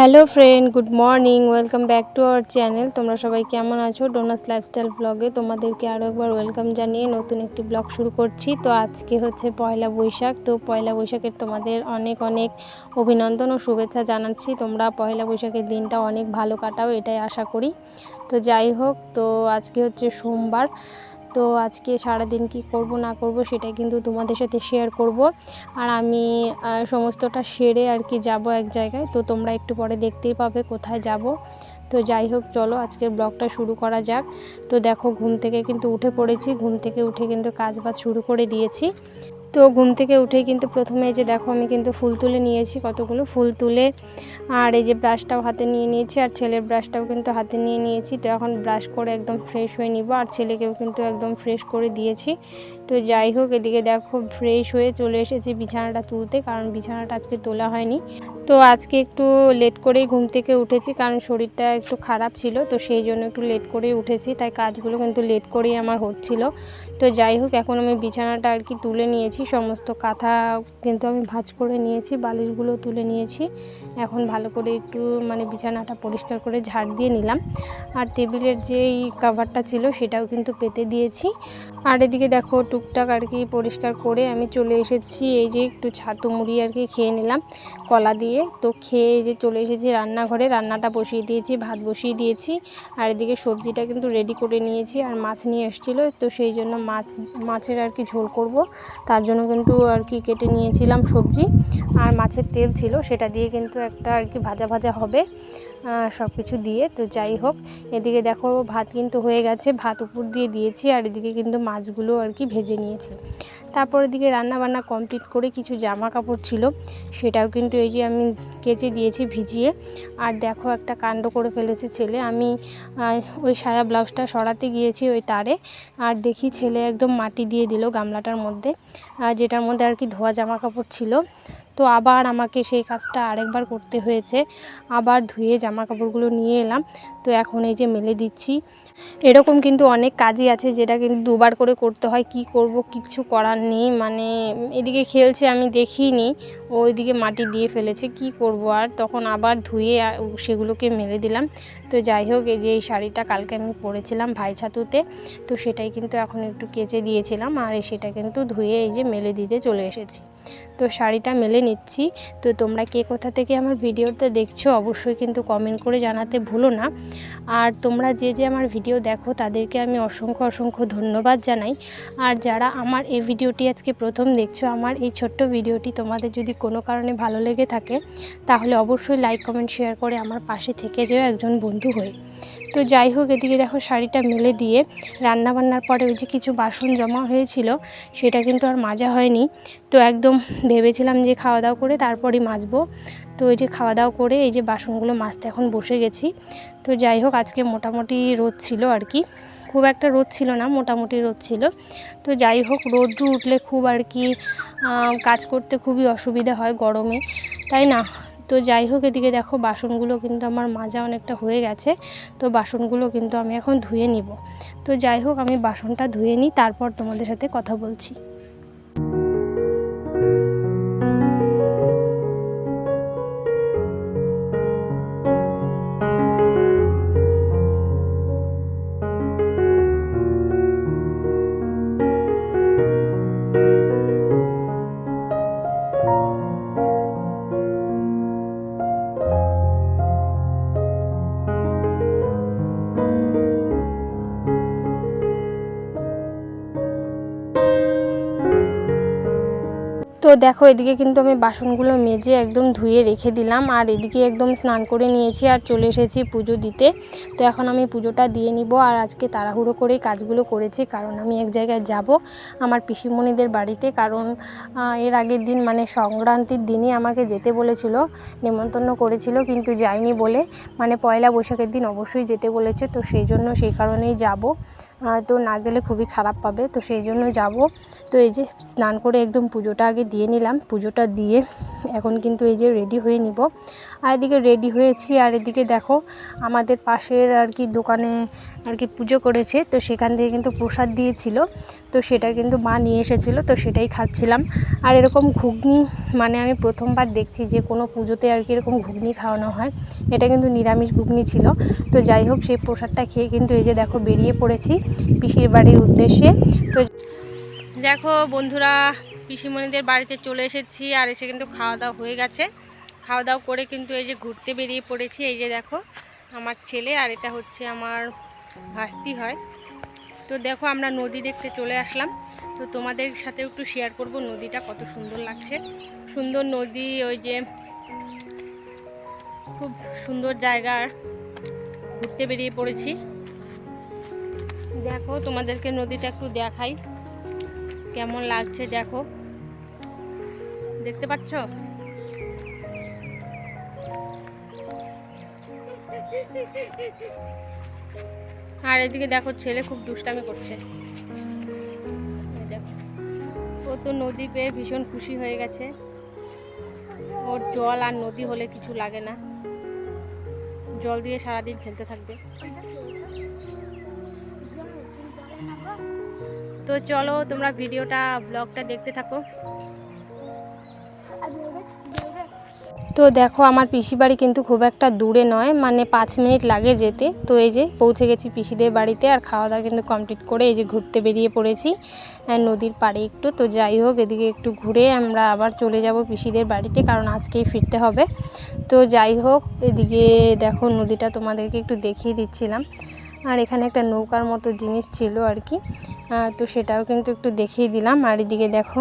hello friend, good morning, welcome back to our channel. তোমরা সবাই কেমন আছো? ডোনাস লাইফস্টাইল ব্লগে তোমাদেরকে আরও একবার ওয়েলকাম জানিয়ে নতুন একটি ব্লগ শুরু করছি। তো আজকে হচ্ছে পয়লা বৈশাখ। তো পয়লা বৈশাখের তোমাদের অনেক অনেক অভিনন্দন ও শুভেচ্ছা জানাচ্ছি। তোমরা পয়লা বৈশাখের দিনটা অনেক ভালো কাটাও, এটাই আশা করি। তো যাই হোক, তো আজকে হচ্ছে সোমবার। তো আজকে সারা দিন কি করব, না করব সেটা কিন্তু তোমাদের সাথে শেয়ার করব। আর আমি সমস্তটা সেরে আর কি যাব এক জায়গায়। তো তোমরা একটু পরে দেখতেই পাবে কোথায় যাব। তো যাই হোক, চলো আজকের ব্লগটা শুরু করা যাক। তো দেখো, ঘুম থেকে কিন্তু উঠে পড়েছি। ঘুম থেকে উঠে কিন্তু কাজ বাজ শুরু করে দিয়েছি। তো ঘুম থেকে উঠেই কিন্তু প্রথমে এই যে দেখো আমি কিন্তু ফুল তুলে নিয়েছি, কতগুলো ফুল তুলে। আর এই যে ব্রাশটাও হাতে নিয়ে নিয়েছি, আর ছেলের ব্রাশটাও কিন্তু হাতে নিয়ে নিয়েছি। তো এখন ব্রাশ করে একদম ফ্রেশ হয়ে নিব, আর ছেলেকেও কিন্তু একদম ফ্রেশ করে দিয়েছি। তো যাই হোক, এদিকে দেখো ফ্রেশ হয়ে চলে এসেছি বিছানাটা তুলতে, কারণ বিছানাটা আজকে তোলা হয়নি। তো আজকে একটু লেট করেই ঘুম থেকে উঠেছি, কারণ শরীরটা একটু খারাপ ছিল, তো সেই জন্য একটু লেট করেই উঠেছি। তাই কাজগুলো কিন্তু লেট করেই আমার হচ্ছিল। তো যাই হোক, এখন আমি বিছানাটা আর কি তুলে নিয়েছি। সমস্ত কাঁথা কিন্তু আমি ভাঁজ করে নিয়েছি, বালিশগুলো তুলে নিয়েছি। এখন ভালো করে একটু মানে বিছানাটা পরিষ্কার করে ঝাড় দিয়ে নিলাম। আর টেবিলের যেই কাভারটা ছিল সেটাও কিন্তু পেতে দিয়েছি। আর এদিকে দেখো টুকটাক আর কি পরিষ্কার করে আমি চলে এসেছি। এই যে একটু ছাতু মুড়ি আর কি খেয়ে নিলাম কলা দিয়ে। তো খেয়ে যে চলে এসেছি রান্নাঘরে। রান্নাটা বসিয়ে দিয়েছি, ভাত বসিয়ে দিয়েছি। আর এদিকে সবজিটা কিন্তু রেডি করে নিয়েছি আর মাছ নিয়ে এসেছিল। তো সেই জন্য মাছ, মাছের আর কি ঝোল করব। তার জন্য কিন্তু আর কি কেটে নিয়েছিলাম সবজি। আর মাছের তেল ছিল সেটা দিয়ে কিন্তু একটা আর কি ভাজা ভাজা হবে সব কিছু দিয়ে। তো যাই হোক, এদিকে দেখো ভাত কিন্তু হয়ে গেছে, ভাত উপর দিয়ে দিয়েছি আর এদিকে কিন্তু মাছগুলো আর কি ভেজে নিয়েছি। তারপর এদিকে রান্না বান্না কমপ্লিট করে কিছু জামা কাপড় ছিল, সেটাও কিন্তু এই যে আমি কেচে দিয়েছি ভিজিয়ে। আর দেখো একটা কাণ্ড করে ফেলেছে ছেলে, আমি ওই সায়া ব্লাউজটা সরাতে গিয়েছি ওই তারে, আর দেখি ছেলে একদম মাটি দিয়ে দিল গামলাটার মধ্যে যেটার মধ্যে আর কি ধোয়া জামা কাপড় ছিল। তো আবার আমাকে সেই কাজটা আরেকবার করতে হয়েছে। আবার ধুয়ে জামা কাপড়গুলো নিয়ে এলাম। তো এখন এই যে মেলে দিচ্ছি। এরকম কিন্তু অনেক কাজই আছে যেটা কিন্তু দুবার করে করতে হয়। কি করব কিচ্ছু করার নেই। মানে এদিকে খেলছে, আমি দেখিনি। ওইদিকে মাটি দিয়ে ফেলেছে। কি করব আর? তখন আবার ধুয়ে সেগুলোকে মেলে দিলাম। তো যাই হোক, এই যে এই শাড়িটা কালকে আমি পরেছিলাম ভাই ছাতুতে। তো সেটাই কিন্তু এখন একটু কেচে দিয়েছিলাম। আর সেটা কিন্তু ধুয়ে এই যে মেলে দিতে চলে এসেছি। তো শাড়িটা মেলে নিচ্ছি। তো তোমরা কে কোথা থেকে আমার ভিডিওটা দেখছ অবশ্যই কিন্তু কমেন্ট করে জানাতে ভুলো না। আর তোমরা যে যে আমার ভিডিও দেখো তাদেরকে আমি অসংখ্য অসংখ্য ধন্যবাদ জানাই। আর যারা আমার এই ভিডিওটি আজকে প্রথম দেখছ, আমার এই ছোট্ট ভিডিওটি তোমাদের যদি কোনো কারণে ভালো লেগে থাকে, তাহলে অবশ্যই লাইক কমেন্ট শেয়ার করে আমার পাশে থেকে যেও একজন বন্ধু হয়ে। তো যাই হোক, এদিকে দেখো শাড়িটা মেলে দিয়ে রান্না বান্নার পরে ওই যে কিছু বাসন জমা হয়েছিল, সেটা কিন্তু আর মাজা হয়নি। তো একদম ভেবেছিলাম যে খাওয়া দাওয়া করে তারপরই মাজবো। তো ওই যে খাওয়া দাওয়া করে এই যে বাসনগুলো মাজতে এখন বসে গেছি। তো যাই হোক, আজকে মোটামুটি রোদ ছিল আর কি। খুব একটা রোদ ছিল না, মোটামুটি রোদ ছিল। তো যাই হোক, রোদ্রু উঠলে খুব আর কি কাজ করতে খুবই অসুবিধা হয় গরমে। তাই না? তো যাই হোক, এদিকে দেখো বাসনগুলো কিন্তু আমার মাজা অনেকটা হয়ে গেছে। তো বাসনগুলো কিন্তু আমি এখন ধুয়ে নিব। তো যাই হোক, আমি বাসনটা ধুয়ে নিই, তারপর তোমাদের সাথে কথা বলছি। তো দেখো, এদিকে কিন্তু আমি বাসনগুলো মেজে একদম ধুয়ে রেখে দিলাম। আর এদিকে একদম স্নান করে নিয়েছি আর চলে এসেছি পুজো দিতে। তো এখন আমি পুজোটা দিয়ে নিব আর আজকে তাড়াহুড়ো করেই কাজগুলো করেছি, কারণ আমি এক জায়গায় যাব আমার পিসিমণিদের বাড়িতে। কারণ এর আগের দিন মানে সংক্রান্তির দিনই আমাকে যেতে বলেছিল, নেমন্তন্ন করেছিল, কিন্তু যাইনি বলে। মানে পয়লা বৈশাখের দিন অবশ্যই যেতে বলেছে, তো সেই জন্য সেই কারণেই যাব। তো না গেলে খুবই খারাপ পাবে। তো সেই জন্য যাব। তো এই যে স্নান করে একদম পুজোটা আগে দিয়ে নিলাম। পুজোটা দিয়ে এখন কিন্তু এই যে রেডি হয়ে নিব। আর এদিকে রেডি হয়েছি। আর এদিকে দেখো আমাদের পাশের আর কি দোকানে আর কি পুজো করেছে। তো সেখান থেকে কিন্তু প্রসাদ দিয়েছিল। তো সেটা কিন্তু মা নিয়ে এসেছিল। তো সেটাই খাচ্ছিলাম। আর এরকম ঘুগনি মানে আমি প্রথমবার দেখছি যে কোনো পুজোতে আর কি এরকম ঘুগনি খাওয়ানো হয়। এটা কিন্তু নিরামিষ ঘুগনি ছিল। তো যাই হোক, সেই প্রসাদটা খেয়ে কিন্তু এই যে দেখো বেরিয়ে পড়েছি। পিসির বাড়ির উদ্দেশ্যে। তো দেখো বন্ধুরা, পিসিমণিদের বাড়িতে চলে এসেছি আর এসে কিন্তু খাওয়া দাওয়া হয়ে গেছে। খাওয়া দাওয়া করে কিন্তু এই যে ঘুরতে বেরিয়ে পড়েছি, এই যে দেখো আমার ছেলে আর এটা হচ্ছে আমার ভাস্তি হয়। তো দেখো আমরা নদী দেখতে চলে আসলাম। তো তোমাদের সাথে একটু শেয়ার করব নদীটা, কত সুন্দর লাগছে। সুন্দর নদী, ওই যে খুব সুন্দর জায়গা। ঘুরতে বেরিয়ে পড়েছি। দেখো, তোমাদেরকে নদীটা একটু দেখাই। কেমন লাগছে দেখো। দেখতে পাচ্ছ? আর এদিকে দেখো, ছেলে খুব দুষ্টামি করছে। ও তো নদী পেয়ে ভীষণ খুশি হয়ে গেছে। ওর জল আর নদী হলে কিছু লাগে না। জল দিয়ে সারাদিন খেলতে থাকবে। তো চলো তোমরা ভিডিওটা ব্লগটা দেখতে থাকো। তো দেখো, আমার পিসি বাড়ি কিন্তু খুব একটা দূরে নয় মানে পাঁচ মিনিট লাগে যেতে। তো এই যে পৌঁছে গেছি পিসিদের বাড়িতে, আর খাওয়া দাওয়া কিন্তু কমপ্লিট করে এই যে ঘুরতে বেরিয়ে পড়েছি নদীর পাড়ে একটু। তো যাই হোক, এদিকে একটু ঘুরে আমরা আবার চলে যাব পিসিদের বাড়িতে, কারণ আজকেই ফিরতে হবে। তো যাই হোক, এদিকে দেখো নদীটা তোমাদেরকে একটু দেখিয়ে দিচ্ছিলাম। আর এখানে একটা নৌকার মতো জিনিস ছিল আর কি। তো সেটাও কিন্তু একটু দেখিয়ে দিলাম। আর এদিকে দেখো,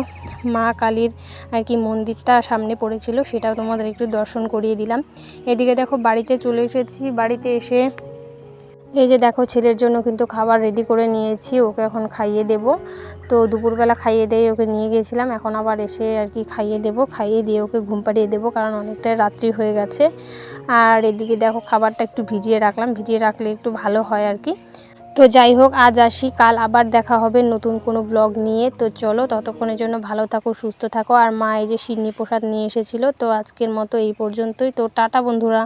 মা কালীর আর কি মন্দিরটা সামনে পড়েছিল, সেটাও তোমাদের একটু দর্শন করিয়ে দিলাম। এদিকে দেখো, বাড়িতে চলে এসেছি। বাড়িতে এসে এই যে দেখো, ছেলের জন্য কিন্তু খাবার রেডি করে নিয়েছি, ওকে এখন খাইয়ে দেব। তো দুপুরবেলা খাইয়ে দিয়ে ওকে নিয়ে গিয়েছিলাম এখন আবার এসে আর কি খাইয়ে দেব, খাইয়ে দিয়ে ওকে ঘুম পাড়িয়ে দেবো, কারণ অনেকটাই রাত্রি হয়ে গেছে। আর এদিকে দেখো, খাবারটা একটু ভিজিয়ে রাখলাম। ভিজিয়ে রাখলে একটু ভালো হয় আর কি। তো যাই হোক, আজ আসি, কাল আবার দেখা হবে নতুন কোনো ব্লগ নিয়ে। তো চলো, ততক্ষণের জন্য ভালো থাকো, সুস্থ থাকো। আর মা এই যে সিডনি প্রসাদ নিয়ে এসেছিল, তো আজকের মতো এই পর্যন্তই। তো টাটা বন্ধুরা।